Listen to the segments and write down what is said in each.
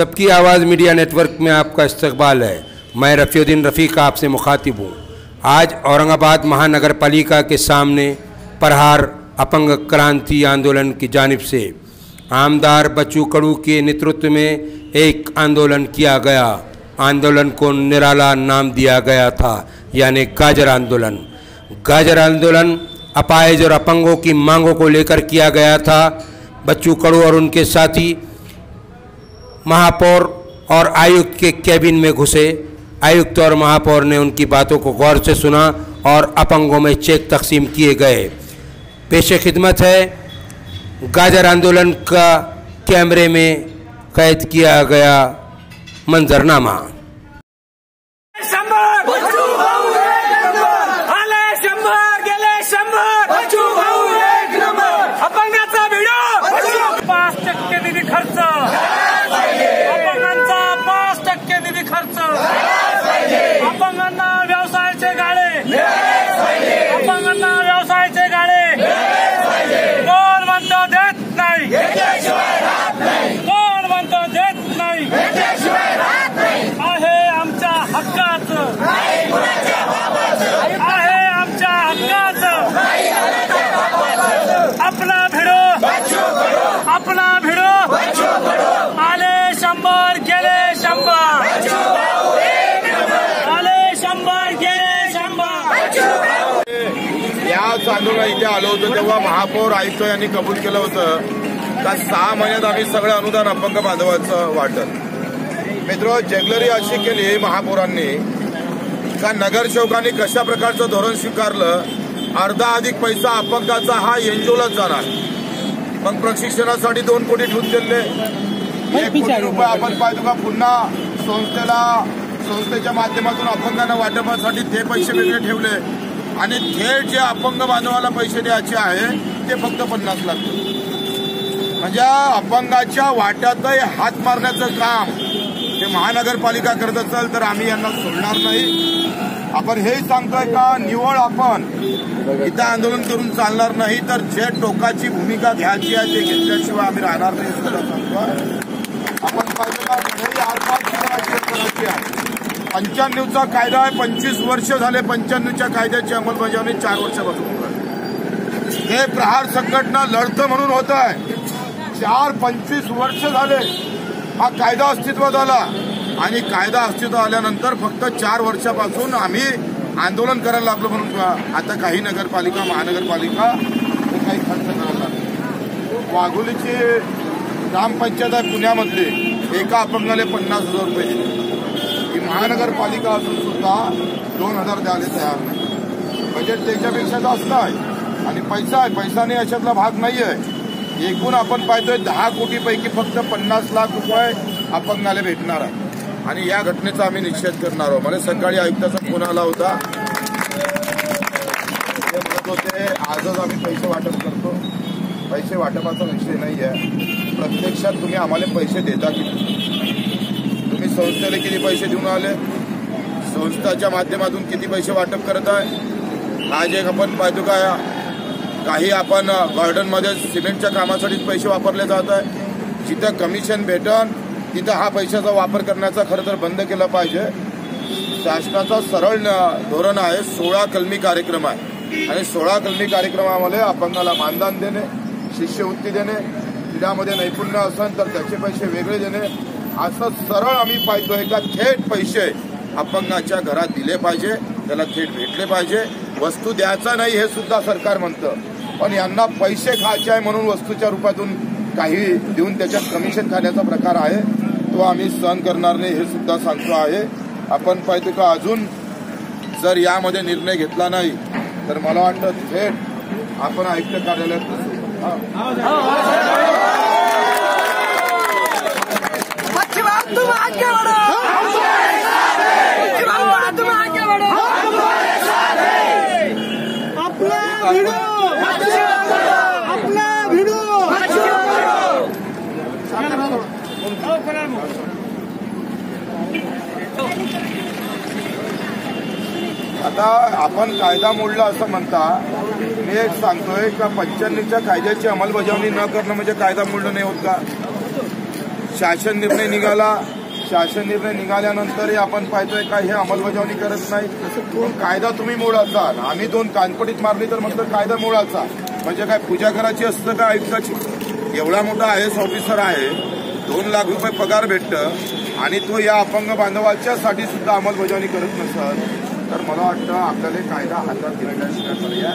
सबकी आवाज़ media network में आपका इस्तकबाल है। मैं रफ़ीउद्दीन रफ़ीक आपसे मुखातिब हूँ। आज औरंगाबाद महानगर पालिका के सामने प्रहार अपंग क्रांति आंदोलन की जानब से आमदार बच्चू कड़ू के नेतृत्व में एक आंदोलन किया गया। आंदोलन को निराला नाम दिया गया था, यानी गाजर आंदोलन। गाजर आंदोलन अपाहिज और अपंगों की मांगों को लेकर किया गया था। बच्चू कड़ू और उनके साथी महापौर और आयुक्त के कैबिन में घुसे। आयुक्त और महापौर ने उनकी बातों को गौर से सुना और अपंगों में चेक तकसीम किए गए। पेश खिदमत है। गाजर आंदोलन का कैमरे में कैद किया गया मंजरनामा। आंदोलन इथे आलो होतो तेव्हा महापौर आयुक्त यांनी कबूल केलं होतं का सहा महिन्यात आम्ही सगळं अनुदान अपंग बांधवाचं वाटत मित्र जगलरी अशी केली महापौरांनी का नगरसेवकांनी कशा प्रकारचं धोरण स्वीकारलं अर्धा अधिक पैसा अपंगाचा हा एनजीओलाच जाणार. मग प्रशिक्षणासाठी दोन कोटी ठेवून दिले. एक कोटी रुपये आपण पाहतो का पुन्हा संस्थेला संस्थेच्या माध्यमातून अपंगांना वाटपासाठी ते पैसे वेगळे ठेवले. आणि थेट जे अपंग बांधवाला पैसे द्यायचे आहे ते फक्त पन्नास लाख. म्हणजे अपंगाच्या वाट्यातही हात मारण्याचं काम हे महानगरपालिका करत असेल तर आम्ही यांना सोडणार नाही. आपण हे सांगतोय का निवळ आपण इथं आंदोलन करून चालणार नाही तर जे टोकाची भूमिका घ्यायची आहे ते घेतल्याशिवाय आम्ही राहणार नाही सांगतो आपण पाहिजे का आत्महत्या करायची आहे. पंच्याण्णवचा कायदा आहे पंचवीस वर्ष झाले पंच्याण्णवच्या कायद्याची अंमलबजावणी चार वर्षापासून हे प्रहार संघटना लढतं म्हणून होत आहे. चार पंचवीस वर्ष झाले हा कायदा अस्तित्वात आला. आणि कायदा अस्तित्वात आल्यानंतर फक्त चार वर्षापासून आम्ही आंदोलन करायला लागलो म्हणून आता काही नगरपालिका महानगरपालिका हे काही खर्च करायला लागले वाघोलीची ग्रामपंचायत आहे पुण्यामधली. एका अपंगाले पन्नास हजार रुपये दिले. महानगरपालिका असून सुद्धा दोन हजार द्यायला तयार नाही. बजेट त्याच्यापेक्षा जास्त आहे. आणि पैसा आहे. पैसा नाही अशातला भाग नाही आहे एकूण आपण पाहतोय दहा कोटीपैकी फक्त पन्नास लाख रुपये अपंगाला भेटणार आहे. आणि या घटनेचा आम्ही निषेध करणार आहोत. मला सकाळी आयुक्ताचा फोन आला होता. ते म्हणत होते आजच आम्ही पैसे वाटप करतो. पैसे वाटपाचा विषय नाही आहे प्रत्यक्षात तुम्ही आम्हाला पैसे देता की संस्थेला किती पैसे देऊन आले? संस्थाच्या माध्यमातून किती पैसे वाटप करत आहे? आज एक आपण पाहतो काय काही आपण गार्डनमध्ये सिमेंटच्या कामासाठीच पैसे वापरले जात आहे. जिथं कमिशन भेटन तिथं हा पैशाचा वापर करण्याचा खरं तर बंद केला पाहिजे. शासनाचा सरळ धोरण आहे सोळा कलमी कार्यक्रम आहे. आणि सोळा कलमी कार्यक्रमामध्ये अपंगाला मानधन देणे शिष्यवृत्ती देणे क्रीडामध्ये नैपुण्य असेल तर त्याचे पैसे वेगळे देणे असं सरळ आम्ही पाहतोय का थेट पैसे अपंगाच्या घरात दिले पाहिजे त्याला थेट भेटले पाहिजे. वस्तू द्यायचा नाही हे सुद्धा सरकार म्हणतं. पण यांना पैसे खायचे आहे म्हणून वस्तूच्या रूपातून काही देऊन त्याच्यात कमिशन खाण्याचा प्रकार आहे. तो आम्ही सहन करणार नाही हे सुद्धा सांगतो आहे. आपण पाहतो का अजून जर यामध्ये निर्णय घेतला नाही तर मला वाटतं थेट आपण आयुक्त कार्यालयात तुम आगे बढ़ो मच्छीमार तुम आगे बढ़ो अपना भिड़ो. अपना भिड़ो. आता आपण कायदा मोडला असं म्हणता. मी एक सांगतोय का पंच्याण्णवच्या कायद्याची अंमलबजावणी न करणं म्हणजे कायदा मोडणं नाही होत का? शासन निर्णय निघाला. शासन निर्णय निघाल्यानंतरही आपण पाहतोय का हे अंमलबजावणी करत नाही. कायदा तुम्ही मोडाचा आम्ही दोन कानपडीत मारली तर म्हटलं कायदा मोडाचा. म्हणजे काय पूजा करायची असतं का आयुक्ताची? एवढा मोठा आय एस ऑफिसर आहे. दोन लाख रुपये पगार भेटतं. आणि तो या अपंग बांधवाच्यासाठी सुद्धा अंमलबजावणी करत नसत. तर मला वाटतं आपल्याला कायदा हातात घेण्याशिवाय पर्याय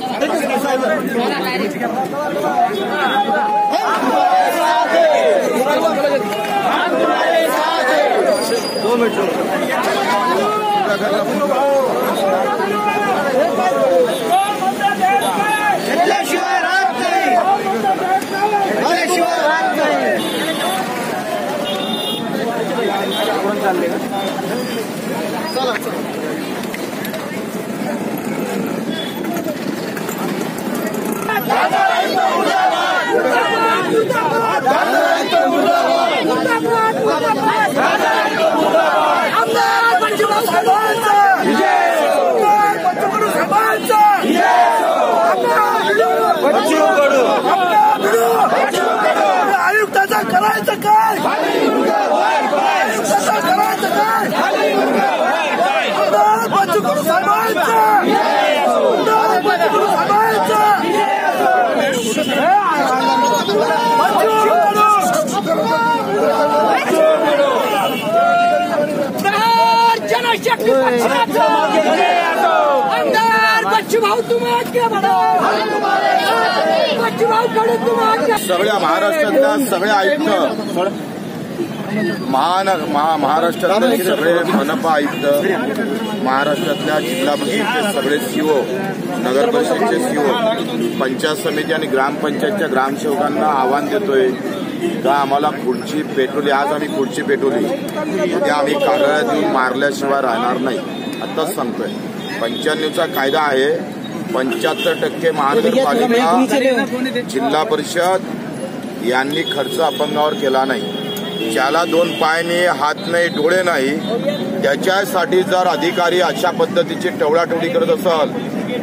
Hey! आमदार बच्चू भाऊ बच्चू भाऊ सगळ्या महाराष्ट्रातल्या सगळ्या आयुक्त महान महा महाराष्ट्रातले सगळे मनपा आयुक्त महाराष्ट्रातल्या जिल्हा परिषदेचे सगळे सीओ नगर परिषदेचे सीओ पंचायत समिती आणि ग्रामपंचायतच्या ग्रामसेवकांना आव्हान देतोय. का आम्हाला खुर्ची पेटवली. आज आम्ही खुर्ची पेटवली. ते आम्ही कागदात मारल्याशिवाय राहणार नाही. आताच सांगतोय. पंच्याण्णवचा कायदा आहे. पंच्याहत्तर टक्के महानगरपालिका जिल्हा परिषद यांनी खर्च अपंगावर केला नाही. ज्याला दोन पाय नाही हात नाही डोळे नाही त्याच्यासाठी जर अधिकारी अशा पद्धतीची टवळाटवळी करत असाल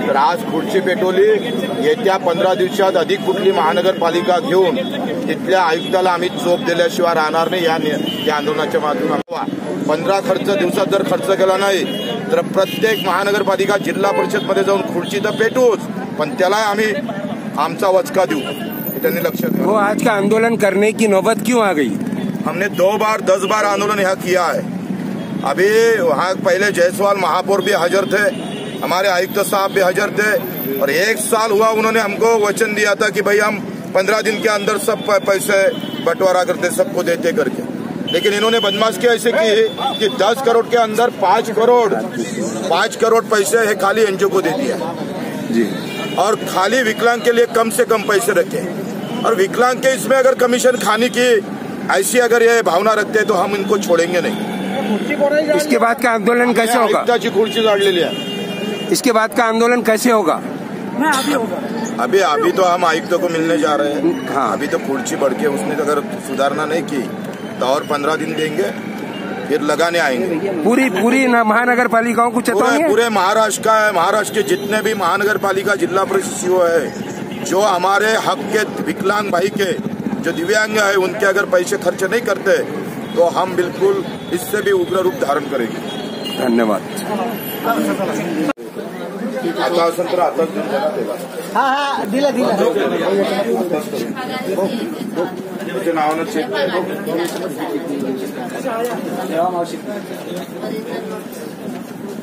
तर आज खुर्ची पेटवली. येत्या पंधरा दिवसात अधिक कुठली महानगरपालिका घेऊन तिथल्या आयुक्ताला आम्ही चोप दिल्याशिवाय राहणार नाही. या या आंदोलनाच्या माध्यमातून पंधरा खर्च दिवसात जर खर्च केला नाही तर प्रत्येक महानगरपालिका जिल्हा परिषदमध्ये जाऊन खुर्ची तर पेटूच पण त्याला आम्ही आमचा वचका देऊ. हे त्यांनी लक्षात वो आज का आंदोलन करने की नौबत क्यों आ गई? हमने दो बार दस बार आंदोलन यहाँ किया है. अभी वहाँ पहले जायसवाल महापौर भी हाजिर थे. हमारे आयुक्त साहब भी हाजिर थे और एक साल हुआ उन्होंने हमको वचन दिया था कि भाई हम पंद्रह दिन के अंदर सब पैसे बंटवारा करते सबको देते करके। लेकिन इन्होंने बदमाशी ऐसे की कि दस करोड़ के अंदर पाँच करोड़ पाँच करोड़ पैसे है खाली एनजीओ को दे दिया। जी। और खाली विकलांग के लिए कम से कम पैसे रखे। और विकलांग के इसमें अगर कमीशन खाने की ऐसी अगर ये भावना रखते हैं तो हम इनको छोड़ेंगे नहीं। इसके बाद का आंदोलन कैसे होगा? आयुक्ताची खुर्ची जाडलेली आहे इसके बाद का आंदोलन कैसे होगा? अभी अभी तो हम आयुक्त को मिलने जा रहे हैं। हाँ। अभी तो खुर्ची बढ़ के उसने तो अगर सुधारना नहीं की तो और पंद्रह दिन देंगे फिर लगाने आएँगे। पूरी पूरी महानगर पालिकाओं को चेतावनी पूरे पूरे महाराष्ट्र का है महाराष्ट्र के जितने भी महानगर पालिका जिला परिषद सीओ है जो हमारे हक के विकलांग भाई के जो दिव्यांग है उनके अगर पैसे खर्च नहीं करते तो हम बिल्कुल इससे भी उग्र रूप धारण करेंगे। धन्यवाद। आता असेल तर आताच देऊन. हा हा दिला दिला. त्याच्या नावानं चेक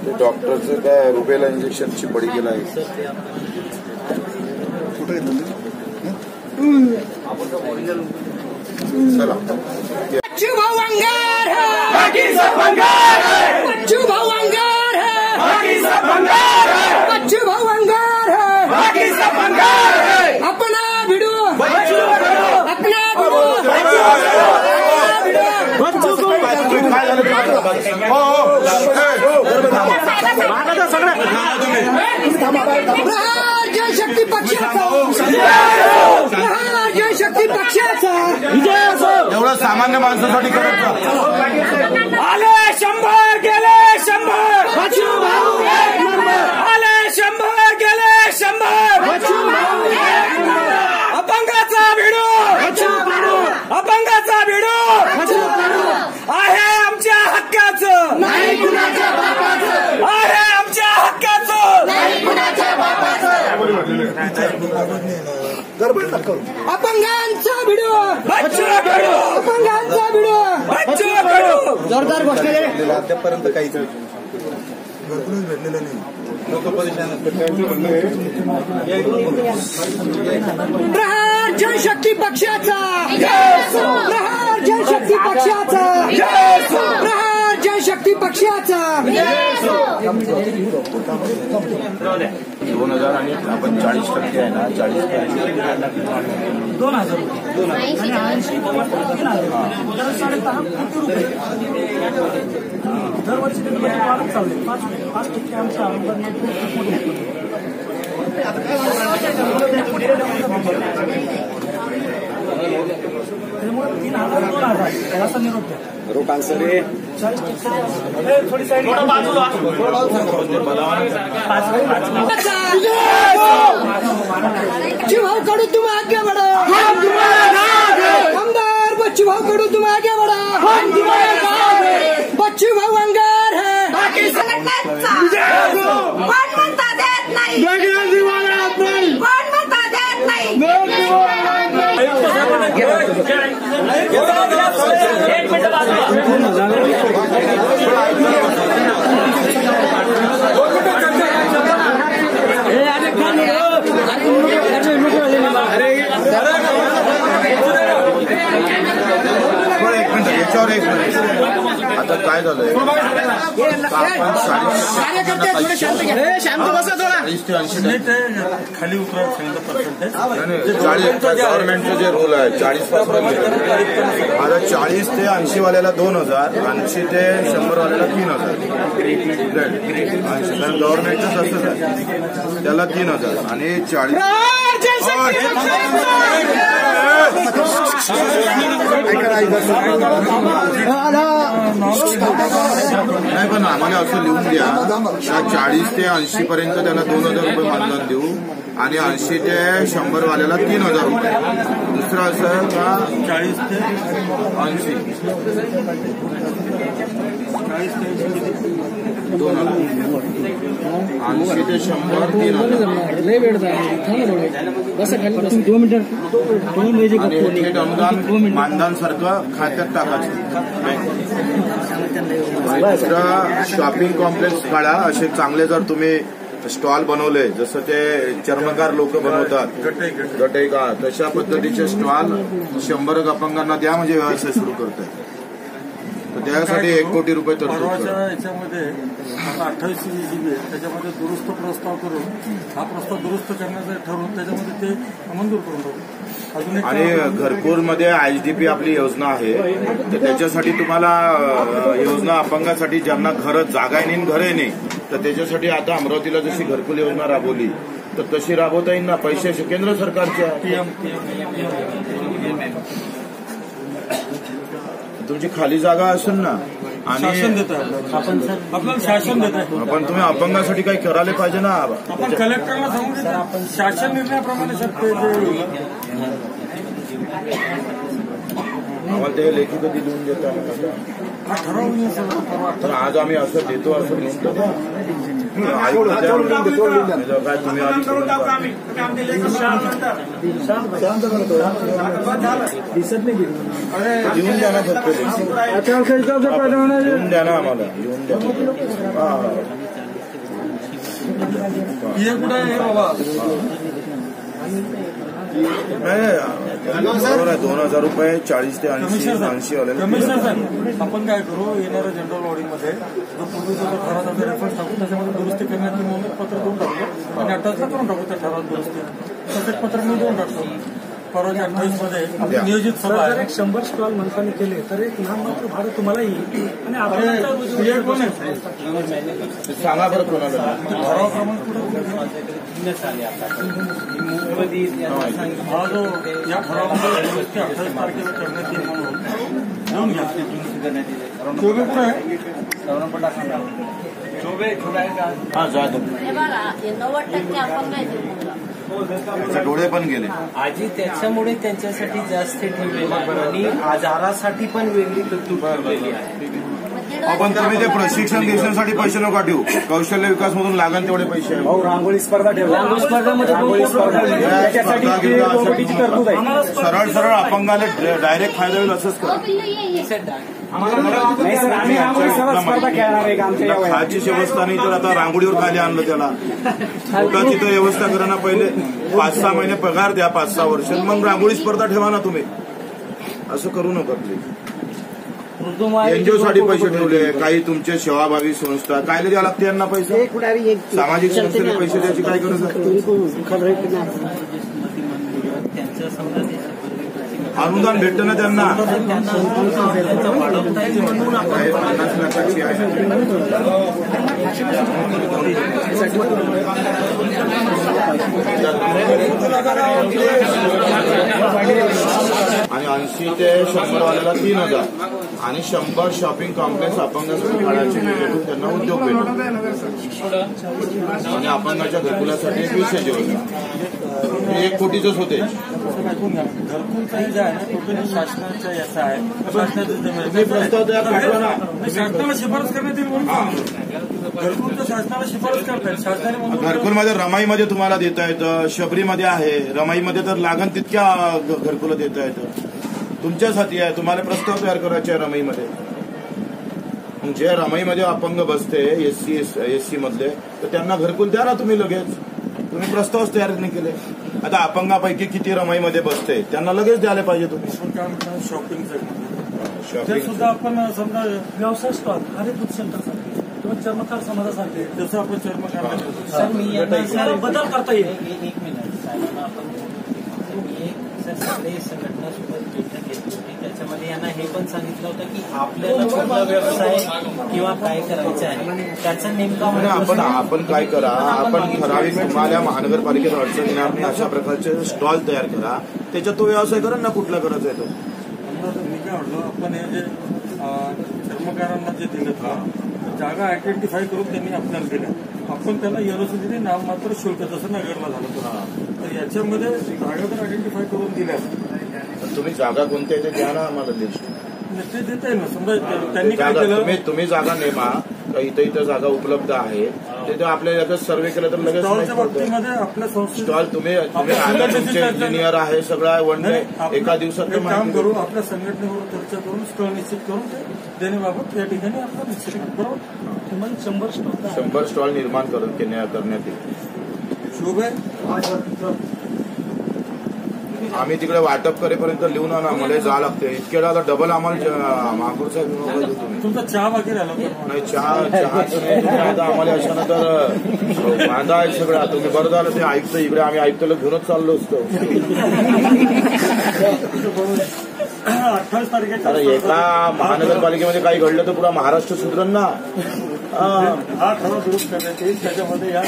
ते डॉक्टरचं काय रुबेला इंजेक्शनची बडी गेला आहे. चला. बच्चू भाऊ अंगार है। भाऊ अंगार है भाऊ अंगार अपना भिडू। अपना भिडू काय झालं हो हो प्रहार जनशक्ती पक्षाचा जनशक्ती पक्षाचा एवढं सामान्य माणसासाठी करत. आले शंभर गेले शंभर. आले शंभर गेले शंभर अपंगाचा भिडू अपंगाचा भिडू आहे आमच्या हक्काचं आहे आमच्या हक्काचं अपंगांचा भिडू. अपंगांचा भिडू. जोरदार घोषणा दे अद्यापर्यंत काहीच प्रहार जनशक्ती पक्षाचा. प्रहार जनशक्ती पक्षाचा. प्रहार जनशक्ती पक्षाचा. दोन हजार आणि आपण चाळीस टक्के आहे ना चाळीस दोन हजार दोन ऐंशी तीन हजार साडेदहा कोटी रुपये दरवर्षी वाढत चालले पाच पाच टक्के आमच्या त्यामुळे तीन हजार दोन हजार याचा निरोप द्या चाळीस थोडी बाजूला भाऊ कडू तुम आगे बढ़ो आमदार बच्चू भाऊ कडू तुम आगे बढ़ो बच्चू भाऊ अंगार है कोण म्हणता देत नाही कोण म्हणता देत नाही बरं एक मिनिट याच्यावर एक मिनिट आता काय झालंय? आपण चाळीस कार्यकर्ते थोडे शांत घ्या शांत बसा थोडा चाळीस ते ऐंशी खाली उतरा गव्हर्नमेंटचं जे रोल आहे चाळीसपासून आता चाळीस ते ऐंशी वाल्याला दोन हजार ऐंशी ते शंभर वाल्याला तीन हजार. कारण गव्हर्नमेंटचं तसंच आहे त्याला तीन हजार आणि चाळीस नाही पण आम्हाला असं लिहून द्या त्या चाळीस ते ऐंशी. पर्यंत त्याला दोन हजार रुपये मानधन देऊ आणि ऐंशी ते शंभर वाल्याला तीन हजार रुपये दुसरं असं का चाळीस ते ऐंशी चाळीस ते दोन हजार ऐंशी ते शंभर तीन हजार लय वेळ बसा खाली दोन मिनिटं. आणि थेट अनुदान मानधन सारखं खात्यात टाकायचं. दुसरं शॉपिंग कॉम्प्लेक्स काढा. असे चांगले जर तुम्ही स्टॉल बनवले जसं ते चर्मकार लोक बनवतात गटई का तशा पद्धतीचे स्टॉल शंभर अपंगांना द्या म्हणजे व्यवसाय सुरू करतात. त्यासाठी एक कोटी रुपये परवाच्या. याच्यामध्ये आता अठ्ठावीस जी त्याच्यामध्ये दुरुस्त प्रस्ताव करून हा प्रस्ताव दुरुस्त करण्याचं ठरवून त्याच्यामध्ये ते मंजूर करून टाकू अजून आणि घरकुलमध्ये आयडीपी आपली योजना आहे तर त्याच्यासाठी तुम्हाला योजना अपंगासाठी ज्यांना घर जागा नाही घरे नाही तर त्याच्यासाठी आता अमरावतीला जशी घरकुल योजना राबवली तर तशी राबवता येईल ना पैसे केंद्र सरकारचे आहे. पीएम पीएम तुमची खाली जागा असेल ना शासन आणि देत आहे आपल्याला. शासन देत आहे. पण तुम्ही अपंगासाठी काही करायला पाहिजे ना आपण कलेक्टरला सांगू देत. आपण शासन निर्णयाप्रमाणे सर ते जे आम्हाला ते लेखी कधी लिहून देता हा ठरवून येईल सर. परवा तर आज आम्ही असं देतो असं लिहून देतो. ار جن حساب سان پيدا ها. दोन हजार रुपये चाळीस ते ऐंशी कमिशनर ऐंशी कमिशनर साहेब आपण काय करू येणाऱ्या जनरल बॉडीमध्ये जो पूर्वीचा जो ठरावाचा रेफरन्स टाकू त्याच्यामध्ये दुरुस्ती करण्याची म्हणून पत्र देऊन टाकू. आणि अठ्ठावीसला करून टाकू त्या ठरावात दुरुस्ती. एक पत्र मी देऊन टाकतो. परवाच्या अठ्ठावीस मध्ये नियोजित सभा जर एक शंभर स्टॉल मनपाने केले तर एक लहान मात्र भाडं तुम्हाला येईल आणि आपण सांगा बरं कोणाला हा जो या ठरावामध्ये अठ्ठावीस तारखेला करण्यात येईल म्हणून घेऊन घ्या चोबे कुठे आहे हा हे हे नव्वद टक्के मुलगा त्याचे डोळे पण गेले. आजी त्याच्यामुळे त्यांच्यासाठी जास्त ठेवलेलं आणि आजारासाठी पण वेगळी तरतूद ठेवलेली आहे. आपण तुम्ही ते प्रशिक्षण घेण्यासाठी पैसे नका ठेवू कौशल्य विकास मधून लागण तेवढे पैसे. भाऊ रांगोळी स्पर्धा ठेवा. रांगोळी स्पर्धेमध्ये रांगोळी स्पर्धा त्याच्यासाठी स्पर्धा ते घेतला असं रोबोटिकची तरतूद आहे. सरळ सरळ अपंगाला डायरेक्ट फायदा होईल असंच करा. वयात खायची व्यवस्था नाही तर आता रांगोळीवर खाली आणलं त्याला. पोटाची तर व्यवस्था करा ना पहिले. पाच सहा महिने पगार द्या पाच सहा वर्ष. मग रांगोळी स्पर्धा ठेवा ना तुम्ही. असं करू नका प्लीज एनजीओ साठी पैसे ठेवले काही तुमचे सेवाभावी संस्था काय द्यावं लागते यांना पैसे? सामाजिक संस्थेला पैसे द्यायची काय गरज अनुदान भेटतं ना त्यांना. पन्नास लाखाची आहे आणि ऐंशी ते शंभर वाल्याला तीन हजार. आणि शंभर शॉपिंग कॉम्प्लेक्स अपंगासाठी काढायचे भेटून त्यांना उद्योग भेटतो आणि अपंगाच्या घरकुलासाठी वीसशे योजना. हे एक कोटीचंच होते. असं ऐकून घ्या घरकुलचाही जे आहे ना टोटली शासनाच्या याचा आहे. शासनाचं जमीन तुम्ही प्रस्ताव तयार पाठवा ना. नाही, शासनाला शिफारस करण्यात येईल म्हणून. सांगतो. घरकुलचं शासनाला शिफारस करतायत. शासनाने म्हणून घरकुलमध्ये रमाईमध्ये तुम्हाला देता येतं शबरीमध्ये आहे. रमाईमध्ये तर लागण तितक्या घरकुलं देता येतं. तुमच्यासाठी आहे. तुम्हाला प्रस्ताव तयार करायचे आहे रमाईमध्ये. मग जे रमाईमध्ये अपंग बसते एस सी एस सी मधले तर त्यांना घरकुल द्या ना तुम्ही लगेच. तुम्ही प्रस्तावच तयार नाही केले. आता अपंगापैकी किती रमाईमध्ये बसते त्यांना लगेच द्यायला पाहिजे तुम्ही. शॉपिंग सुद्धा आपण समजा व्यवसाय स्टॉल हरित दूध सेंटरसाठी किंवा चर्मकार समाजासाठी. जसं आपण चर्म काढला सर मी यांना त्याला बदल करता येईल एक एक मिनिट साहेबांना आपण बैठक घेतली होती. त्याच्यामध्ये यांना हे पण सांगितलं होतं की आपल्याला कुठला व्यवसाय किंवा काय करायचं आहे. त्याचा नेमका आपण आपण काय करा? आपण ठराविक तुम्हाला महानगरपालिकेत अडचण येणार नाही अशा प्रकारचे स्टॉल तयार करा. त्याच्यात तो व्यवसाय करा ना कुठला करायचा आहे तो. समजा मी काय म्हटलं आपण हे जे अं, चर्मकारांना जे दिलं ना जागा आयडेंटिफाय करून त्यांनी आपल्याला दिल्या. आपण त्यांना एलओसीने नाव मात्र शुल्क जसं नगरला झालं याच्यामध्ये जागा जर आयडेंटिफाय करून दिल्या. तर तुम्ही जागा कोणत्या आहे ते द्या ना आम्हाला लिस्ट ते देता येईल ना. समजा ते- त्यांनी काय केलं? तुम्ही तुम्ही जागा नेमा का इथं इथं जागा उपलब्ध आहे. तिथे आपल्या लगेच सर्वे केलं तर लगेच आपल्या स्टॉल तुम्ही इंजिनियर आहे सगळं आहे वन डे एका दिवसात ते काम करू. आपल्या संघटनेवर चर्चा करून स्टॉल निश्चित करून ते देण्याबाबत या ठिकाणी आपण निश्चित करू. शंभर स्टॉल शंभर स्टॉल निर्माण करून करण्यात येईल आम्ही तिकडे वाटप करेपर्यंत लिहून आणा मला जा लागते इतके वेळा डबल आम्हाला महापौर साहेब तुमचा चहा होता. नाही चहा चहा आता आम्हाला अशा तर वांदा आहे सगळा. तुम्ही बरं झालं ते ऐकतं इकडे आम्ही ऐकतो घेऊनच चाललो असतो. अठ्ठावीस अरे एका महानगरपालिकेमध्ये काही घडलं तर पुरा महाराष्ट्र सुधरण ना. हा. हा ठराव दुरुस्त करण्यात येईल. त्याच्यामध्ये या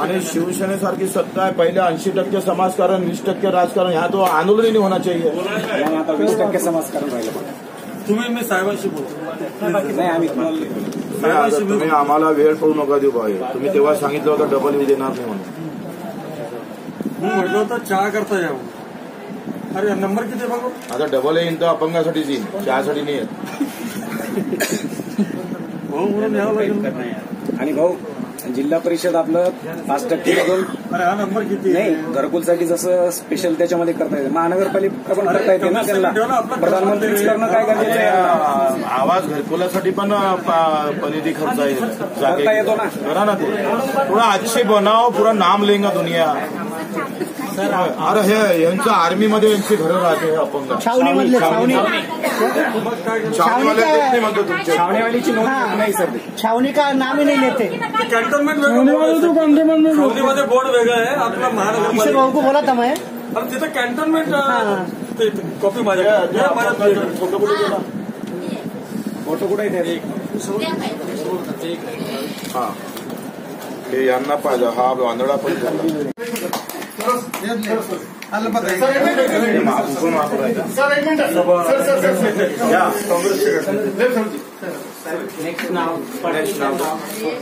आणि शिवसेनेसारखी सत्ता आहे. पहिले ऐंशी टक्के समाजकारण वीस टक्के राजकारण. ह्या तो आंदोलनही होना चाहिए. वीस टक्के समाजकारण राहिलं तुम्ही मी साहेबांशी बोलतो. नाही आम्ही तुम्हाला नाही, आता तुम्ही आम्हाला वेळ पडू नका देऊ भाई तुम्ही तेव्हा सांगितलं होतं डबल येऊ देणार नाही म्हणून. मी म्हटलं होतं चहा करता यावं अरे नंबर किती बघू? आता डबल येईन तर अपंगासाठीच येईन चहासाठी नाही येत. म्हणून यावं लागेल. आणि भाऊ जिल्हा परिषद आपलं पाच टक्के मधून? नाही घरकुलसाठी जसं स्पेशल त्याच्यामध्ये करता येते. महानगरपालिका पण करता येते ना त्यांना. प्रधानमंत्रीच करणं काय गरजेचं आवाज घरकुलासाठी पण पनिधी खर्च करता येतो ना. करा ना ते. थोडा अच्छे बनाव पुरा नाम लेंगा दुनिया. अरे हे यांचं आर्मीमध्ये यांची घरं राहते हे अपंग. छावणी मधले छावणी छावणीवाले देत नाही म्हणतो तुमचे. छावणीवालीची नोंद हाँ। नाही सर. छावणी का नाम ही नहीं लेते कॅन्टोन्मेंट वेगळं छावणीमध्ये बोर्ड वेगळं आहे आपला महानगरपालिका को बोला था मैं अरे तिथं कॅन्टोन्मेंट हा. ते कॉपी माझ्याकडे माझ्याकडे. फोटो कुठे गेला फोटो कुठे आहे हा. हे यांना पाहिजे हा वांदळा पण गेला. या,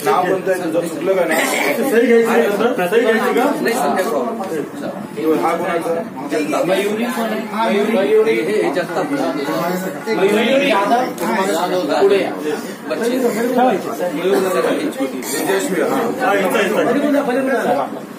नाव कोणतं आहे तुझं चुकलं का नाही सही घ्यायची का, सर? सही घ्यायची का हा कोणाचा तेजस्वी हा हा, इथं, इथं. आमदार साहेब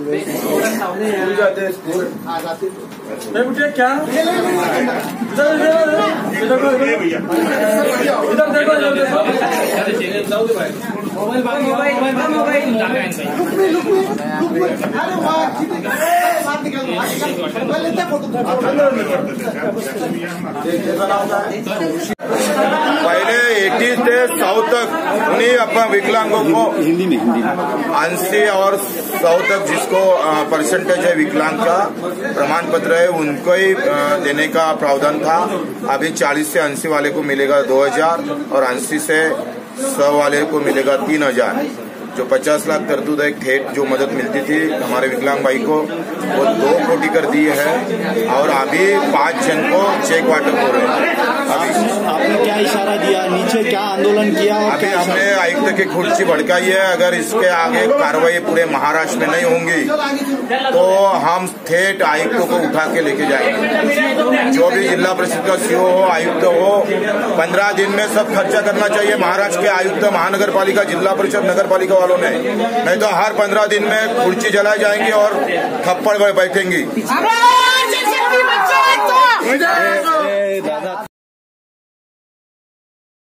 बच्चे बेटे क्या? इधर इधर इधर इधर. देखो, मोबाइल मोबाइल मोबाइल इधर पहले एटी से सौ तक उन्हीं अपना विकलांगों को हिंदी में अस्सी और सौ तक जिसको परसेंटेज है विकलांग का प्रमाण पत्र है उनको ही देने का प्रावधान था। अभी चालीस से अस्सी वाले को मिलेगा दो हज़ार और अस्सी से सौ वाले को मिलेगा तीन हज़ार। जो पचास लाख तरतूद एक ठेठ जो मदद मिलती थी हमारे विकलांग भाई को वो दो कोटी कर दिए है। और अभी पाँच जन को चेक वाटर हो रहे हैं। आपने क्या इशारा दिया? नीचे क्या आंदोलन किया और अभी हमने आयुक्त की खुर्ची भड़काई है। अगर इसके आगे कार्रवाई पूरे महाराष्ट्र में नहीं होंगी तो हम ठेठ आयुक्तों को उठा के लेके जाएँगे। जो भी जिला परिषद का सीओ हो आयुक्त हो पंद्रह दिन में सब खर्चा करना चाहिए। महाराष्ट्र के आयुक्त महानगर पालिका जिला परिषद नगर पालिका वालों ने। नहीं तो हर पंद्रह दिन में खुर्ची जलाई जाएँगी और थप्पड़ बैठेंगी। दादा